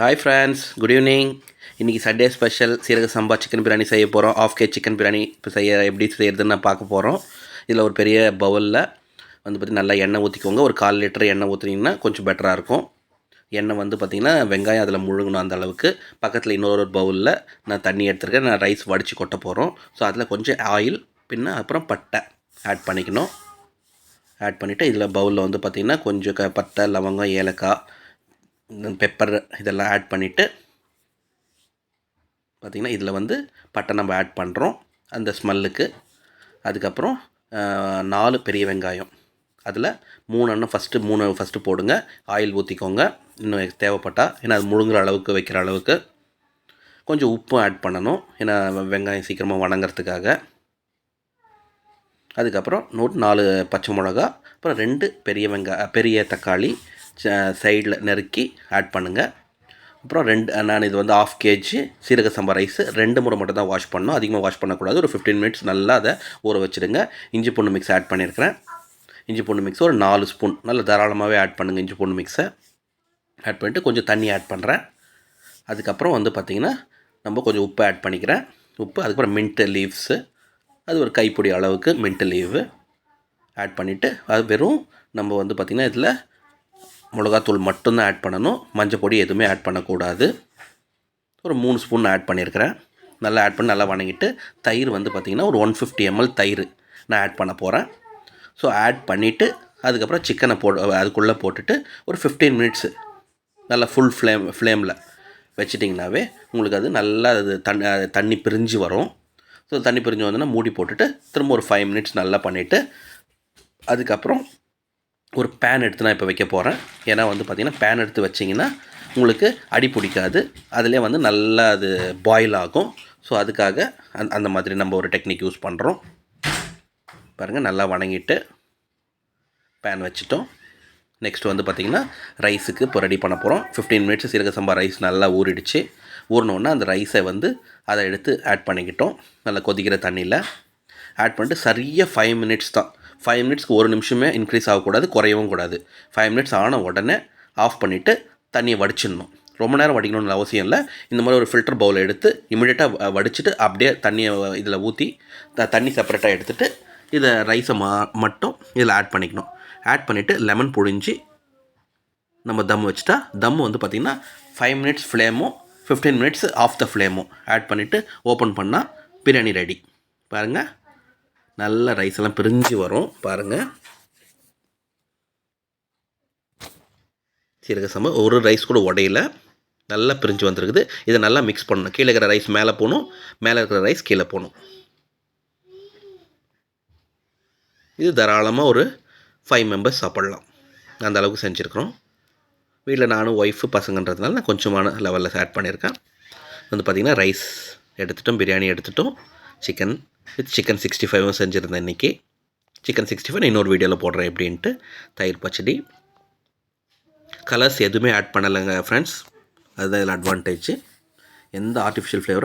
Hi friends good evening இன்றைக்கி Sunday special seeraga samba chicken biryani செய்ய போகிறோம் ஆஃப் கே சிக்கன் பிரியாணி இப்போ செய்ய எப்படி செய்யறதுன்னு நான் பார்க்க போகிறோம் இதில் ஒரு பெரிய பவுலில் வந்து பார்த்தி நல்லா எண்ணெய் ஊற்றிக்கோங்க ஒரு கால் லிட்டர் எண்ணெய் ஊற்றினீங்கன்னா கொஞ்சம் பெட்டராக இருக்கும். எண்ணெய் வந்து பார்த்திங்கன்னா வெங்காயம் அதில் முழுங்கணும் அந்த அளவுக்கு. பக்கத்தில் இன்னொரு பவுலில் நான் தண்ணி எடுத்துருக்கேன். நான் ரைஸ் வடித்து கொட்ட போகிறோம் ஸோ அதில் கொஞ்சம் ஆயில் பின்ன அப்புறம் பட்டை ஆட் பண்ணிக்கணும். ஆட் பண்ணிவிட்டு இதில் பவுலில் வந்து பார்த்திங்கன்னா கொஞ்சம் க பட்டை லவங்கம் ஏலக்காய் பெப்பர் இதெல்லாம் ஆட் பண்ணிவிட்டு பார்த்திங்கன்னா இதில் வந்து பட்டை நம்ம ஆட் பண்ணுறோம் அந்த ஸ்மெல்லுக்கு அதுக்கப்புறம் நாலு பெரிய வெங்காயம். அதில் மூணு அண்ணன் ஃபஸ்ட்டு மூணு ஃபஸ்ட்டு போடுங்க. ஆயில் ஊற்றிக்கோங்க இன்னும் தேவைப்பட்டால் ஏன்னா அது முழுங்குற அளவுக்கு வைக்கிற அளவுக்கு. கொஞ்சம் உப்பும் ஆட் பண்ணணும். ஏன்னா வெங்காயம் சீக்கிரமாக வணங்குறதுக்காக. அதுக்கப்புறம் நூறு நாலு பச்சை மிளகா அப்புறம் ரெண்டு பெரிய வெங்காய பெரிய தக்காளி சைடில் நறுக்கி ஆட் பண்ணுங்கள் அப்புறம் ரெண்டு நான் இது வந்து ஆஃப் கேஜி சீரக சம்பா ரைஸ் ரெண்டு முறை மட்டும் தான் வாஷ் பண்ணணும். அதிகமாக வாஷ் பண்ணக்கூடாது. ஒரு ஃபிஃப்டீன் மினிட்ஸ் நல்லா அதை ஊற வச்சுடுங்க. இஞ்சி பூண்டு மிக்ஸ் ஆட் பண்ணியிருக்கிறேன் இஞ்சி பூண்டு மிக்ஸ் ஒரு நாலு ஸ்பூன் நல்லா தாராளமாகவே ஆட் பண்ணுங்கள் இஞ்சி பூண்டு மிக்ஸை ஆட் பண்ணிவிட்டு கொஞ்சம் தண்ணி ஆட் பண்ணுறேன் அதுக்கப்புறம் வந்து பார்த்திங்கன்னா நம்ம கொஞ்சம் உப்பு ஆட் பண்ணிக்கிறேன். உப்பு அதுக்கப்புறம் மின்ட்டு லீவ்ஸு அது ஒரு கைப்பிடி அளவுக்கு மின்ட்டு லீவு ஆட் பண்ணிவிட்டு அது வெறும் நம்ம வந்து பார்த்திங்கன்னா இதில் மிளகாத்தூள் மட்டும்தான் ஆட் பண்ணணும். மஞ்சள் பொடி எதுவுமே ஆட் பண்ணக்கூடாது. ஒரு மூணு ஸ்பூன் ஆட் பண்ணியிருக்கிறேன் நல்லா ஆட் பண்ணி நல்லா வணங்கிட்டு தயிர் வந்து பார்த்திங்கன்னா ஒரு ஒன் ஃபிஃப்டி எம்எல் தயிர் நான் ஆட் பண்ண போகிறேன் ஸோ ஆட் பண்ணிவிட்டு அதுக்கப்புறம் சிக்கனை போடு அதுக்குள்ளே போட்டுட்டு ஒரு ஃபிஃப்டீன் மினிட்ஸு நல்லா ஃபுல் ஃப்ளேம் ஃப்ளேமில் வச்சிட்டிங்கனாவே உங்களுக்கு அது நல்லா அது தண்ணி தண்ணி பிரிஞ்சு வரும். ஸோ தண்ணி பிரிஞ்சு வந்தோன்னா மூடி போட்டுட்டு திரும்ப ஒரு ஃபைவ் மினிட்ஸ் நல்லா பண்ணிவிட்டு அதுக்கப்புறம் ஒரு பேன் எடுத்து நான் இப்போ வைக்க போகிறேன் ஏன்னா வந்து பார்த்திங்கன்னா பேன் எடுத்து வச்சிங்கன்னா உங்களுக்கு அடி பிடிக்காது. அதிலே வந்து நல்லா அது பாயில் ஆகும். ஸோ அதுக்காக அந் அந்த மாதிரி நம்ம ஒரு டெக்னிக் யூஸ் பண்ணுறோம் பாருங்கள் நல்லா வணங்கிட்டு பேன் வச்சுட்டோம். நெக்ஸ்ட் வந்து பார்த்திங்கன்னா ரைஸுக்கு இப்போ ரெடி பண்ண போகிறோம் ஃபிஃப்டீன் மினிட்ஸ் சீரக சம்பா ரைஸ் நல்லா ஊறிடுச்சு. ஊறினோன்னா அந்த ரைஸை வந்து அதை எடுத்து ஆட் பண்ணிக்கிட்டோம். நல்லா கொதிக்கிற தண்ணியில் ஆட் பண்ணிட்டு சரியாக ஃபைவ் மினிட்ஸ் தான். ஃபைவ் மினிட்ஸ்க்கு ஒரு நிமிஷமே இன்க்ரீஸ் ஆகக்கூடாது குறையவும் கூடாது. ஃபைவ் மினிட்ஸ் ஆன உடனே ஆஃப் பண்ணிவிட்டு தண்ணியை வடிச்சிடணும். ரொம்ப நேரம் வடிக்கணும்னு அவசியம் இல்லை. இந்த மாதிரி ஒரு ஃபில்டர் பவுல் எடுத்து இமிடியேட்டாக வடிச்சிட்டு அப்படியே தண்ணியை இதில் ஊற்றி த தண்ணி செப்பரேட்டாக எடுத்துகிட்டு இதை ரைஸை மா மட்டும் இதில் ஆட் பண்ணிக்கணும். ஆட் பண்ணிவிட்டு லெமன் புழிஞ்சி நம்ம தம் வச்சுட்டா தம் வந்து பார்த்திங்கன்னா ஃபைவ் மினிட்ஸ் ஃப்ளேமும் ஃபிஃப்டீன் மினிட்ஸ் ஆஃப் த ஃப்ளேமும் ஆட் பண்ணிவிட்டு ஓப்பன் பண்ணால் பிரியாணி ரெடி பாருங்கள் நல்ல ரைஸ் எல்லாம் பிரிஞ்சு வரும். பாருங்கள் சீரக சம்பா ஒரு ரைஸ் கூட உடையில. நல்லா பிரிஞ்சு வந்திருக்குது. இதை நல்லா மிக்ஸ் பண்ணணும். கீழே இருக்கிற ரைஸ் மேலே போகணும். மேலே இருக்கிற ரைஸ் கீழே போகணும். இது தாராளமாக ஒரு ஃபைவ் மெம்பர்ஸ் சாப்பிட்லாம். அந்த அளவுக்கு செஞ்சுருக்குறோம். வீட்டில் நானும் ஒய்ஃபு பசங்கன்றதுனால நான் கொஞ்சமான லெவலில் ஆட் பண்ணியிருக்கேன். வந்து பார்த்திங்கன்னா ரைஸ் எடுத்துட்டோம் பிரியாணி எடுத்துட்டோம் சிக்கன் வித் சிக்கன் சிக்ஸ்டி ஃபைவும் செஞ்சுருந்தேன் இன்றைக்கி சிக்கன் சிக்ஸ்டி ஃபைவ் இன்னொரு வீடியோவில் போடுறேன் எப்படின்ட்டு. தயிர் பச்சடி. கலர்ஸ் எதுவுமே ஆட் பண்ணலைங்க ஃப்ரெண்ட்ஸ் அதுதான் இதில் அட்வான்டேஜ் எந்த ஆர்டிஃபிஷியல் ஃப்ளேவரும்